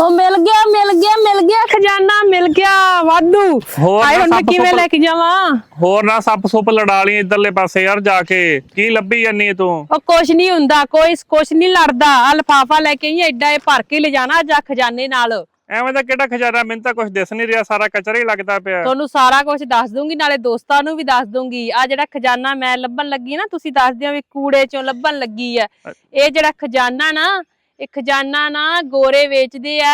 ਉਹ ਮਿਲ ਗਿਆ ਮਿਲ ਗਿਆ ਮਿਲ ਗਿਆ ਖਜ਼ਾਨਾ ਮਿਲ ਗਿਆ ਵਾਧੂ। ਹੋਰ ਨਾ ਹੁਣ ਮੈਂ ਸੱਪ ਕਿਵੇਂ ਸੁੱਪ- ਲੈ ਕੇ ਜਾਵਾਂ? ਹੋਰ ਨਾ ਸੱਪ ਸੁੱਪ ਲੜਾ ਲਈ ਇਧਰਲੇ ਪਾਸੇ ਯਾਰ ਜਾ ਕੇ। ਕੀ ਲੱਭੀ ਜਾਨੀ ਤੂੰ? ਉਹ ਕੁਛ ਨਹੀਂ ਹੁੰਦਾ ਕੋਈ ਕੁਛ ਨਹੀਂ ਲੜਦਾ। ਆ ਲਫਾਫਾ ਲੈ ਕੇ ਹੀ ਐਡਾ ਇਹ ਭਰ ਕੇ ਲੈ ਜਾਣਾ ਜਾ ਖਜ਼ਾਨੇ ਨਾਲ। ਐਵੇਂ ਦਾ ਕਿਹੜਾ ਖਜ਼ਾਨਾ? ਮੈਨੂੰ ਤਾਂ ਕੁਝ ਦਿਸ ਨਹੀਂ ਰਿਹਾ ਸਾਰਾ ਕਚਰਾ ਹੀ ਲੱਗਦਾ ਪਿਆ। ਤੁਹਾਨੂੰ ਸਾਰਾ ਕੁਝ ਦੱਸ ਦੂੰਗੀ ਨਾਲੇ ਦੋਸਤਾਂ ਨੂੰ ਵੀ ਦੱਸ ਦੂੰਗੀ। ਆ ਜਿਹੜਾ ਖਜ਼ਾਨਾ ਮੈਂ ਲੱਭਣ ਲੱਗੀ ਨਾ ਤੁਸੀਂ ਦੱਸ ਦਿਓ ਵੀ ਕੂੜੇ ਚੋਂ ਲੱਭਣ ਲੱਗੀ ਆ। ਇਹ ਜਿਹੜਾ ਖਜ਼ਾਨਾ ਨਾ ਇਹ ਖਜ਼ਾਨਾ ਨਾ ਗੋਰੇ ਵੇਚਦੇ ਆ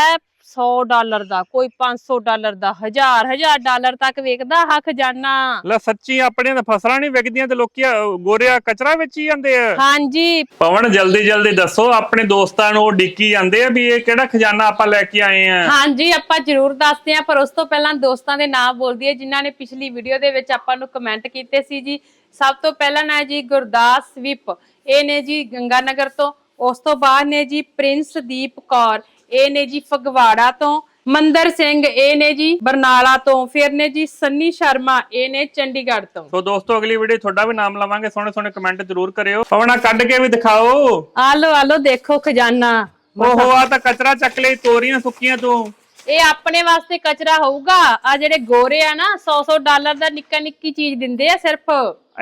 100 ਡਾਲਰ ਦਾ ਕੋਈ 500 ਡਾਲਰ ਦਾ ਹਜ਼ਾਰ ਹਜ਼ਾਰ ਡਾਲਰ ਤੱਕ ਵੇਚਦਾ ਆ ਖਜ਼ਾਨਾ। ਲੈ ਸੱਚੀ ਆਪਣੀਆਂ ਤਾਂ ਫਸਲਾਂ ਨਹੀਂ ਵਿਕਦੀਆਂ ਤੇ ਲੋਕੀ ਗੋਰਿਆ ਕਚਰਾ ਵੇਚੀ ਜਾਂਦੇ ਆ। ਹਾਂਜੀ। ਪਵਨ ਜਲਦੀ ਜਲਦੀ ਦੱਸੋ ਆਪਣੇ ਦੋਸਤਾਂ ਨੂੰ ਉਹ ਡਿੱਕੀ ਜਾਂਦੇ ਆ ਵੀ ਇਹ ਕਿਹੜਾ ਖਜ਼ਾਨਾ ਆਪਾਂ ਲੈ ਕੇ ਆਏ ਆ? ਹਾਂਜੀ ਆਪਾਂ ਜ਼ਰੂਰ ਦੱਸਦੇ ਹਾਂ ਪਰ ਉਸ ਤੋਂ ਪਹਿਲਾਂ ਦੋਸਤਾਂ ਦੇ ਨਾਮ ਬੋਲਦੀ ਹੈ ਜਿਨ੍ਹਾਂ ਨੇ ਪਿਛਲੀ ਵੀਡੀਓ ਦੇ ਵਿੱਚ ਆਪਾਂ ਨੂੰ ਕਮੈਂਟ ਕੀਤੇ ਸੀ ਜੀ। ਸਭ ਤੋਂ ਪਹਿਲਾਂ ਨਾ ਜੀ ਗੁਰਦਾਸ ਵਿਪ ਇਹ ਨੇ ਜੀ ਗੰਗਾਨਗਰ ਤੋਂ ਉਸ ਤੋਂ ਬਾਅਦ ਨੇ ਜੀ ਪ੍ਰਿੰਸ ਦੀਪ ਕੌਰ ਇਹ ਨੇ ਜੀ ਫਗਵਾੜਾ ਤੋਂ ਮੰਦਰ ਸਿੰਘ ਇਹ ਨੇ ਜੀ ਬਰਨਾਲਾ ਤੋਂ ਫਿਰ ਨੇ ਜੀ ਸੰਨੀ ਸ਼ਰਮਾ ਇਹ ਨੇ ਚੰਡੀਗੜ੍ਹ ਤੋਂ। ਸੋ ਦੋਸਤੋ ਅਗਲੀ ਵੀਡੀਓ ਤੁਹਾਡਾ ਵੀ ਨਾਮ ਲਵਾਂਗੇ ਸੋਹਣੇ ਸੋਹਣੇ ਕਮੈਂਟ ਜ਼ਰੂਰ ਕਰਿਓ। ਪਵਨਾ ਕੱਢ ਕੇ ਵੀ ਦਿਖਾਓ। ਆਲੋ ਆਲੋ ਦੇਖੋ ਖਜ਼ਾਨਾ। ਓਹੋ ਆ ਤਾਂ ਕਚਰਾ ਚੱਕ ਲਈ ਤੋਰੀਆਂ ਸੁੱਕੀਆਂ ਤੂੰ। ਇਹ ਆਪਣੇ ਵਾਸਤੇ ਕਚਰਾ ਹੋਊਗਾ। ਆ ਜਿਹੜੇ ਗੋਰੇ ਆ ਨਾ 100-100 ਡਾਲਰ ਦਾ ਨਿੱਕਾ ਨਿੱਕੀ ਚੀਜ਼ ਦਿੰਦੇ ਆ ਸਿਰਫ।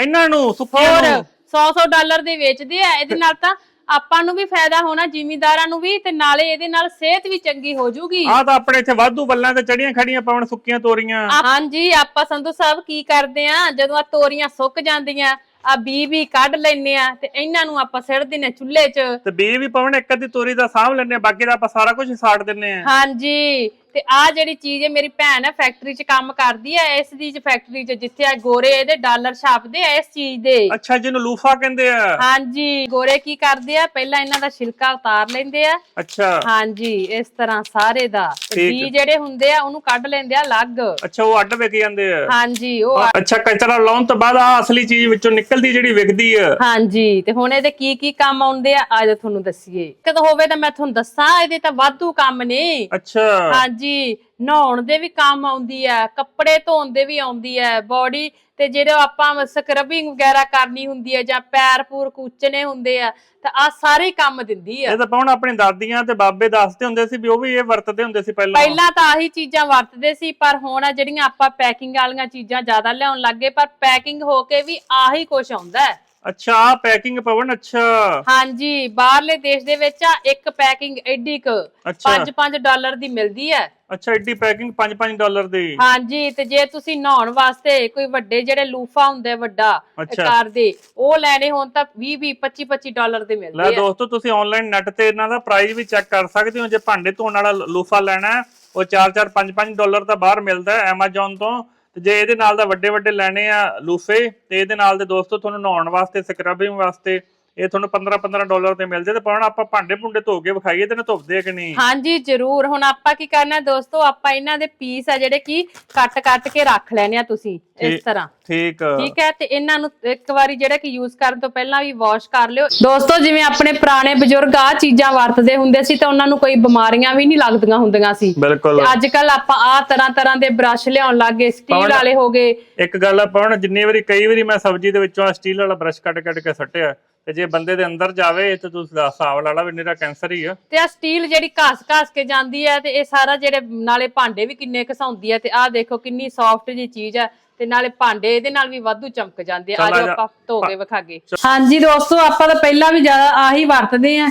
ਇਹਨਾਂ ਨੂੰ ਸੁੱਕੀਆਂ ਨੂੰ। 100-100 ਡਾਲਰ ਦੇ ਵੇਚਦੇ ਆ ਇਹਦੇ ਨਾਲ ਤਾਂ ਆਪਾਂ ਨੂੰ ਵੀ ਫਾਇਦਾ ਹੋਣਾ ਜ਼ਿਮੀਂਦਾਰਾਂ ਨੂੰ ਵੀ ਤੇ ਨਾਲੇ ਇਹਦੇ ਨਾਲ ਸਿਹਤ ਵੀ ਚੰਗੀ ਹੋ ਜੂਗੀ। ਆ ਤਾਂ ਆਪਣੇ ਇੱਥੇ ਵਾਧੂ ਬੱਲਾਂ ਤੇ ਚੜੀਆਂ ਖੜੀਆਂ ਪਵਨ ਸੁੱਕੀਆਂ ਤੋਰੀਆਂ। ਹਾਂਜੀ ਆਪਾਂ ਸੰਧੂ ਸਾਹਿਬ ਕੀ ਕਰਦੇ ਆ? ਜਦੋਂ ਆ ਤੋਰੀਆਂ ਸੁੱਕ ਜਾਂਦੀਆਂ ਆ ਬੀ ਵੀ ਕੱਢ ਲੈਨੇ ਆ ਤੇ ਇਹਨਾਂ ਨੂੰ ਆਪਾਂ ਸਿੱਟ ਦਿੰਨੇ ਚੁੱਲ੍ਹੇ 'ਚ। ਤੇ ਬੀ ਵੀ ਪਵਨ ਇੱਕ ਅੱਧੀ ਤੋਰੀ ਦਾ ਸਾਂਭ ਲੈਣੇ ਬਾਕੀ ਦਾ ਆਪਾਂ ਸਾਰਾ ਕੁਝ ਸਾੜ ਦਿੰਨੇ ਆ। ਹਾਂਜੀ ਤੇ ਆ ਜਿਹੜੀ ਚੀਜ਼ ਹੈ ਮੇਰੀ ਭੈਣ ਹੈ ਫੈਕਟਰੀ 'ਚ ਕੰਮ ਕਰਦੀ ਹੈ ਇਸ ਦੀ ਫੈਕਟਰੀ 'ਚ ਜਿੱਥੇ ਆ ਗੋਰੇ ਇਹਦੇ ਡਾਲਰ ਛਾਪਦੇ ਆ ਇਸ ਚੀਜ਼ ਦੇ। ਅੱਛਾ ਜਿਹਨੂੰ ਲੂਫਾ ਕਹਿੰਦੇ ਆ। ਹਾਂਜੀ ਗੋਰੇ ਕੀ ਕਰਦੇ ਆ? ਪਹਿਲਾਂ ਇਹਨਾਂ ਦਾ ਛਿਲਕਾ ਉਤਾਰ ਲੈਂਦੇ ਆ। ਅੱਛਾ। ਹਾਂਜੀ ਇਸ ਤਰ੍ਹਾਂ ਸਾਰੇ ਦਾ। ਤੇ ਠੀਕ। ਬੀ ਜਿਹੜੇ ਹੁੰਦੇ ਆ ਉਹਨੂੰ ਕੱਢ ਲੈਂਦੇ ਆ ਅਲੱਗ। ਅੱਛਾ ਉਹ ਅੱਡ ਵਿਕ ਜਾਂਦੇ ਆ। ਹਾਂਜੀ ਉਹ ਅੱਛਾ ਕਚਰਾ ਲਾਉਣ ਤੋਂ ਬਾਅਦ ਆ ਅਸਲੀ ਚੀਜ਼ ਵਿੱਚੋਂ ਨਿਕਲਦੀ ਜਿਹੜੀ ਵਿਕਦੀ ਆ। ਹਾਂਜੀ ਤੇ ਹੁਣ ਇਹਦੇ ਕੀ ਕੀ ਕੰਮ ਆਉਂਦੇ ਆ? ਅੱਜ ਤੁਹਾਨੂੰ ਦੱਸੀਏ। ਕਦ ਹੋਵੇ ਤਾਂ ਮੈਂ ਤੁਹਾਨੂੰ ਦੱਸਾਂ ਇਹਦੇ ਤਾਂ ਵਾਧੂ ਕੰਮ ਨੇ। ਅੱਛਾ। ਹਾਂਜੀ ਨਹਾਉਣ ਦੇ ਵੀ ਕੰਮ ਆਉਂਦੀ ਹੈ ਕੱਪੜੇ ਧੋਣ ਦੇ ਵੀ ਆਉਂਦੀ ਹੈ ਬਾਡੀ ਤੇ ਜਿਹੜੇ ਆਪਾਂ ਸਕਰਬਿੰਗ ਵਗੈਰਾ ਕਰਨੀ ਹੁੰਦੀ ਹੈ ਜਾਂ ਪੈਰ ਪੂਰ ਕੂਚਨੇ ਹੁੰਦੇ ਆ ਤਾਂ ਆ ਸਾਰੇ ਕੰਮ ਦਿੰਦੀ ਆ। ਇਹ ਤਾਂ ਪਾਉਣ ਆਪਣੀ ਦਾਦੀਆਂ ਤੇ ਬਾਬੇ ਦੱਸਦੇ ਹੁੰਦੇ ਸੀ ਵੀ ਉਹ ਵੀ ਇਹ ਵਰਤਦੇ ਹੁੰਦੇ ਸੀ ਪਹਿਲਾਂ। ਪਹਿਲਾਂ ਤਾਂ ਆਹੀ ਚੀਜ਼ਾਂ ਵਰਤਦੇ ਸੀ ਪਰ ਹੁਣ ਆ ਜਿਹੜੀਆਂ ਆਪਾਂ ਪੈਕਿੰਗ ਵਾਲੀਆਂ ਚੀਜ਼ਾਂ ਜ਼ਿਆਦਾ ਲਿਆਉਣ ਲੱਗੇ ਪਰ ਪੈਕਿੰਗ ਹੋ ਕੇ ਵੀ ਆਹੀ ਕੁਝ ਆਉਂਦਾ ਹੈ। ਅੱਛਾ ਆ ਪੈਕਿੰਗ ਪਵਨ ਅੱਛਾ। ਹਾਂਜੀ ਬਾਹਰਲੇ ਦੇਸ਼ ਦੇ ਵਿੱਚ ਆ ਇੱਕ ਪੈਕਿੰਗ ਐਡੀ ਕ ਅੱਛਾ। 5-5 ਡਾਲਰ ਦੀ ਮਿਲਦੀ ਹੈ। ਅੱਛਾ ਐਡੀ ਪੈਕਿੰਗ 5-5 ਡਾਲਰ ਦੀ। ਹਾਂਜੀ ਤੇ ਜੇ ਤੁਸੀਂ ਨਹਾਉਣ ਵਾਸਤੇ ਕੋਈ ਵੱਡੇ ਜਿਹੜੇ ਲੂਫਾ ਹੁੰਦੇ ਵੱਡਾ ਅੱਛਾ। ਆਕਾਰ ਦੇ ਉਹ ਲੈਣੇ ਹੋਣ ਤਾਂ 20 20 25 25 ਡਾਲਰ ਦੇ ਲੈ ਮਿਲਦੇ ਆ। ਦੋਸਤੋ ਤੁਸੀਂ ਆਨਲਾਈਨ ਨੈਟ ਤੇ ਇਹਨਾਂ ਦਾ ਪ੍ਰਾਈਸ ਵੀ ਚੈੱਕ ਕਰ ਸਕਦੇ ਹੋ। ਜੇ ਭਾਂਡੇ ਧੋਣ ਵਾਲਾ ਲੂਫਾ ਲੈਣਾ ਹੈ, ਉਹ 4-4 5-5 ਡਾਲਰ ਦਾ ਬਾਹਰ ਮਿਲਦਾ ਹੈ Amazon ਤੋਂ। ਤੇ ਜੇ ਇਹਦੇ ਨਾਲ ਦਾ ਵੱਡੇ ਵੱਡੇ ਲੈਣੇ ਆ ਲੂਫੇ, ਤੇ ਇਹਦੇ ਨਾਲ ਦੇ ਦੋਸਤੋ, ਤੁਹਾਨੂੰ ਨਹਾਉਣ ਵਾਸਤੇ ਸਕਰਬਿੰਗ ਵਾਸਤੇ ਇਹ ਤੁਹਾਨੂੰ 15-15 ਡਾਲਰ ਤੇ ਮਿਲ ਜੇ ਤੇ ਪਾਉਣ ਆਪਾਂ ਭਾਂਡੇ ਭੁੰਡੇ ਧੋ ਕੇ ਵਿਖਾਈਏ ਤੇ ਨਾ ਧੁੱਪਦੇ ਕਿ ਨਹੀਂ? ਹਾਂਜੀ ਜ਼ਰੂਰ। ਹੁਣ ਆਪਾਂ ਕੀ ਕਰਨਾ ਹੈ ਦੋਸਤੋ? ਆਪਾਂ ਇਹਨਾਂ ਦੇ ਪੀਸ ਆ ਜਿਹੜੇ ਕੀ ਕੱਟ ਕੱਟ ਕੇ ਰੱਖ ਲੈਣੇ ਆ ਤੁਸੀਂ ਇਸ। ਤਰ੍ਹਾਂ। ਠੀਕ। ਠੀਕ ਹੈ? ਤੇ ਇਹਨਾਂ ਨੂੰ ਇੱਕ ਵਾਰੀ ਜਿਹੜਾ ਕਿ ਯੂਜ਼ ਕਰਨ ਤੋਂ ਪਹਿਲਾਂ ਵੀ ਵਾਸ਼ ਕਰ ਲਿਓ। ਦੋਸਤੋ ਜਿਵੇਂ ਆਪਣੇ ਪੁਰਾਣੇ ਬਜ਼ੁਰਗ ਆ ਚੀਜ਼ਾਂ ਵਰਤਦੇ ਹੁੰਦੇ ਸੀ ਤਾਂ ਉਹਨਾਂ ਨੂੰ ਕੋਈ ਬਿਮਾਰੀਆਂ ਵੀ ਨਹੀਂ ਲੱਗਦੀਆਂ ਹੁੰਦੀਆਂ ਸੀ। ਬਿਲਕੁਲ। ਅੱਜ ਕੱਲ ਆਪਾਂ ਆ ਤਰ੍ਹਾਂ ਤਰ੍ਹਾਂ ਦੇ ਬ੍ਰਸ਼ ਲਿਆਉਣ ਲੱਗ ਗਏ ਸਟੀਲ ਵਾਲੇ ਹੋ ਗਏ। ਇੱਕ ਗੱਲ ਆ ਪਾਉਣ ਜਿੰਨੀ ਵਾਰੀ ਕਈ ਵਾਰੀ ਮੈਂ ਸਬਜ਼ੀ ਦੇ ਵਿੱਚੋਂ ਆ ਸਟੀਲ ਵਾਲਾ ਬ੍ਰਸ਼ ਕੱਢ ਕੱਢ ਕੇ ਸੱਟਿਆ ਤੇ ਜੇ ਬੰਦੇ ਦੇ ਅੰਦਰ ਜਾਵੇ ਤੇ ਤੁਸੀਂ ਹਿਸਾਬ ਲਾ ਲਾ ਵੀ ਮੇਰਾ ਕੈਂਸਰ ਹੀ ਆ। ਤੇ ਆ ਸਟੀਲ ਜਿਹੜੀ ਘਾਸ ਘਾਸ ਕੇ ਜਾਂਦੀ ਹੈ ਤੇ ਇਹ ਸਾਰਾ ਜਿਹੜੇ ਨਾਲੇ ਭਾਂਡੇ ਵੀ ਕਿੰਨੇ ਘਸਾਉਂਦੀ ਹੈ ਤੇ ਆਹ ਦੇਖੋ ਕਿੰਨੀ ਸੌਫਟ ਜੀ ਚੀਜ਼ ਹੈ ਤੇ ਨਾਲੇ ਭਾਂਡੇ ਇਹਦੇ ਨਾਲ ਵੀ ਵਾਧੂ ਚਮਕ ਜਾਂਦੇ ਆ। ਜਾ। ਆਪਾਂ ਧੋ ਕੇ ਵਿਖਾਗੇ। ਹਾਂਜੀ ਦੋਸਤੋ ਆਪਾਂ ਤਾਂ ਪਹਿਲਾਂ ਵੀ ਜ਼ਿਆਦਾ ਆਹੀ ਵਰਤਦੇ ਆ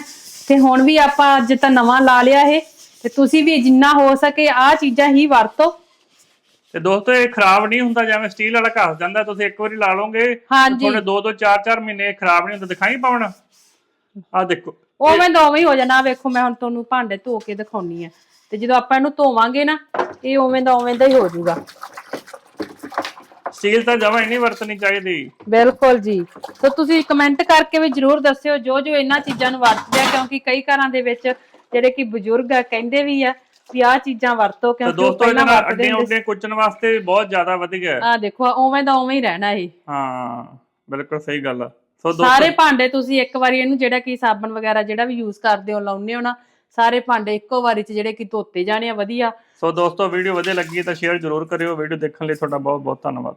ਤੇ ਹੁਣ ਵੀ ਆਪਾਂ ਅੱਜ ਤਾਂ ਨਵਾਂ ਲਾ ਲਿਆ ਇਹ ਤੇ ਤੁਸੀਂ ਵੀ ਜਿੰਨਾ ਹੋ ਸਕੇ ਆਹ ਚੀਜ਼ਾਂ ਹੀ ਵਰਤੋ। ਤੇ ਦੋਸਤੋ ਇਹ ਖਰਾਬ ਨਹੀਂ ਹੁੰਦਾ ਜਿਵੇਂ ਸਟੀਲ ਵਾਲਾ ਘਸ ਜਾਂਦਾ ਤੁਸੀਂ ਇੱਕ ਵਾਰੀ ਲਾ ਲਓਗੇ ਹਾਂਜੀ। ਤੁਹਾਡੇ 2-2 4-4 ਮਹੀਨੇ ਇਹ ਖਰਾਬ ਨਹੀਂ ਹੁੰਦਾ ਦਿਖਾਈ ਪਾਉਣਾ ਆ ਦੇਖੋ। ਉਵੇਂ ਦਾ ਉਵੇਂ ਹੀ ਹੋ ਜਾਣਾ ਵੇਖੋ ਮੈਂ ਹੁਣ ਤੁਹਾਨੂੰ ਭਾਂਡੇ ਧੋ ਕੇ ਦਿਖਾਉਣੀ ਆ। ਤੇ ਜਦੋਂ ਆਪਾਂ ਇਹਨੂੰ ਧੋਵਾਂਗੇ ਨਾ ਇਹ ਉਵੇਂ ਦਾ ਉਵੇਂ ਦਾ ਹੀ ਹੋ ਜਾਊਗਾ। ਸਟੀਲ ਤਾਂ ਜਮਾਂ ਹੀ ਨਹੀਂ ਵਰਤਣੀ ਚਾਹੀਦੀ। ਬਿਲਕੁਲ ਜੀ। ਸੋ ਤੁਸੀਂ ਕਮੈਂਟ ਕਰਕੇ ਵੀ ਜਰੂਰ ਦੱਸਿਓ ਜੋ ਜੋ ਇਹਨਾਂ ਚੀਜ਼ਾਂ ਨੂੰ ਵਰਤਦੇ ਆ ਕਿਉਂਕਿ ਕਈ ਘਰਾਂ ਦੇ ਵਿੱਚ ਜਿਹੜੇ ਕਿ ਬਜ਼ੁਰਗ ਆ ਕਹਿੰਦੇ ਵੀ ਆ ਵੀ ਆਹ ਚੀਜ਼ਾਂ ਵਰਤੋ ਤੇ ਕਿਉਂਕਿ ਉਹ ਦੋਸਤੋ ਪਹਿਲਾਂ ਇਹਨਾਂ ਵਰਤਦੇ ਅੱਗੇ ਹੁੰਦੇ ਅੱਗੇ ਕੁਚਣ ਵਾਸਤੇ ਵੀ ਬਹੁਤ ਜ਼ਿਆਦਾ ਵਧੀਆ ਹੈ ਆ ਦੇਖੋ ਉਵੇਂ ਦਾ ਉਵੇਂ ਹੀ ਰਹਿਣਾ ਇਹ। ਹਾਂ ਬਿਲਕੁਲ ਸਹੀ ਗੱਲ ਆ। ਸੋ ਸਾਰੇ ਦੋਸਤੋ ਭਾਂਡੇ ਤੁਸੀਂ ਇੱਕ ਵਾਰੀ ਇਹਨੂੰ ਜਿਹੜਾ ਕਿ ਸਾਬਣ ਵਗੈਰਾ ਜਿਹੜਾ ਵੀ ਯੂਜ਼ ਕਰਦੇ ਹੋ ਲਾਉਨੇ ਹੋ ਨਾ ਸਾਰੇ ਭਾਂਡੇ ਇੱਕੋ ਵਾਰੀ ਚ ਜਿਹੜੇ ਕਿ ਧੋਤੇ ਜਾਣੇ ਆ ਵਧੀਆ। ਸੋ ਦੋਸਤੋ ਵੀਡੀਓ ਵਧੀਆ ਲੱਗੀ ਤਾਂ ਸ਼ੇਅਰ ਜ਼ਰੂਰ ਕਰਿਓ। ਵੀਡੀਓ ਦੇਖਣ ਲਈ ਤੁਹਾਡਾ ਬਹੁਤ ਬਹੁਤ ਧੰਨਵਾਦ